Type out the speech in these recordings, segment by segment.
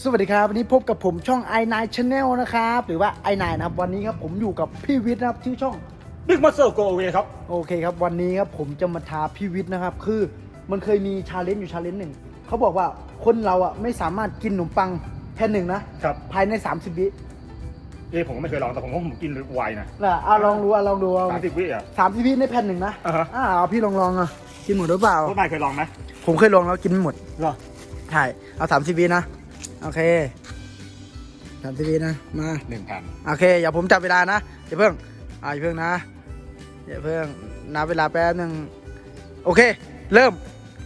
สวัสดีครับ วันนี้พบกับผมช่อง i 9 Channel นะครับ หรือว่า i 9 นะครับ วันนี้ครับผมอยู่กับพี่วิทย์นะครับที่อช่อง บิ๊กมัสเซอร์โกเวครับ โอเคครับ วันนี้ครับผมจะมาท้าพี่วิทย์นะครับ คือมันเคยมีชาเลนจ์อยู่ชาเลนจ์หนึ่งเขาบอกว่าคนเราอะไม่สามารถกินขนมปังแผ่นหนึ่งนะครับ ภายใน 30 วิเอ้ผมก็ไม่เคยลองแต่ผมก็ผมกินไวนะนะเอาลองดูเอาลองดูเอาสามสิบวิอะ สามสิบวิในแผ่นหนึ่งนะอ่าฮะอ่าเอาพี่ลองลองอะกินหมดหรือเปล่า พวกนายเคยลองไหมผมเคยลองแล้วกินไม่หมด เหรอใช่เอาสามสิบวินะ โอเคสามสิบวินะมาหนึ่งพันโอเคอย่าผมจับเวลานะอย่าเพิ่งอ่าอย่าเพิ่งนะอย่าเพิ่งนับเวลาแป๊บหนึ่งโอเค เริ่ม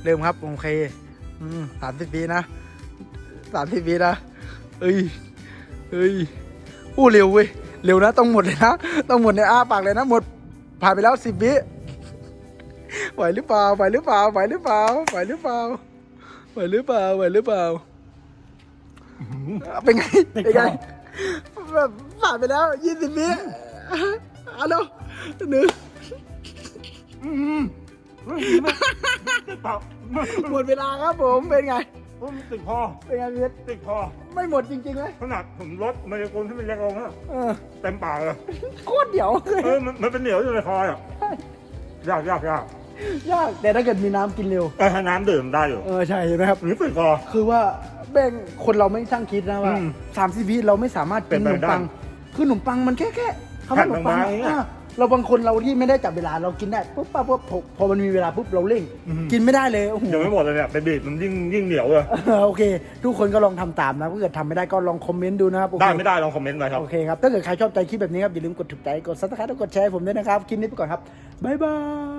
เริ่มครับโอเคอืมสามสิบวินะสามสิบวินะเอ้ยเอ้ยอู้เร็วเว้ยเร็วนะต้องหมดเลยนะต้องหมดในอ้าปากเลยนะหมดผ่านไปแล้วสิบวิไหวหรือเปล่าไหวหรือเปล่าไหวหรือเปล่าไหวหรือเปล่าไหวหรือเปล่าไหวหรือเปล่า เป็นไง เป็นไงแบบผ่านไปแล้วยี่สิบวิเอาเร็วหนึ่งอืมเฮ้ยไม่ติดเปล่าหมดเวลาครับผมเป็นไงผมติดพอเป็นไงพี่เพชรติดพอไม่หมดจริงๆเลยขนาดผมรสมายากลที่เป็นเล็กลงอะเออเต็มปากเลยโคตรเดี๋ยวเลยเออมันมันเป็นเหนียวอยู่ในคออะยากยากยาก ยากแต่ถ้าเกิดมีน้ำกินเร็ว แต่ถ้าน้ำดื่มได้อยู่เออใช่เห็นไหมครับอันนี้ติดคอ คือว่าแบ่งคนเราไม่ช่างคิดนะว่าอืมสามสิบวิเราไม่สามารถกินขเป็นนไปมได้ปัง คือขนมปังมันแค่แค่คำว่าขนมปังแผ่นบางๆอย่างเงี้ยอะเราบางคนเราที่ไม่ได้จับเวลาเรากินได้ปุ๊บปั๊บปุ๊บพอพอมันมีเวลาปุ๊บเราเร่ง อืม กินไม่ได้เลยโอ้โห เดี๋ยวไม่หมดเลยเนี่ยเป็นบีบมันยิ่งยิ่งเหนียวเลย เออโอเค ทุกคนก็ลองทำตามนะถ้าเกิดทำไม่ได้ก็ลองคอมเมนต์ดูนะครับโอเคได้ไม่ได้ลองคอมเมนต์ไว้ครับ โอเคครับถ้าเกิดใครชอบใจคลิปแบบนี้ครับ อย่าลืมกดถูกใจ กดซับสไครต์กดแชร์ให้ผมด้วยนะครับ คลิปนี้ไปก่อนครับ บ๊ายบาย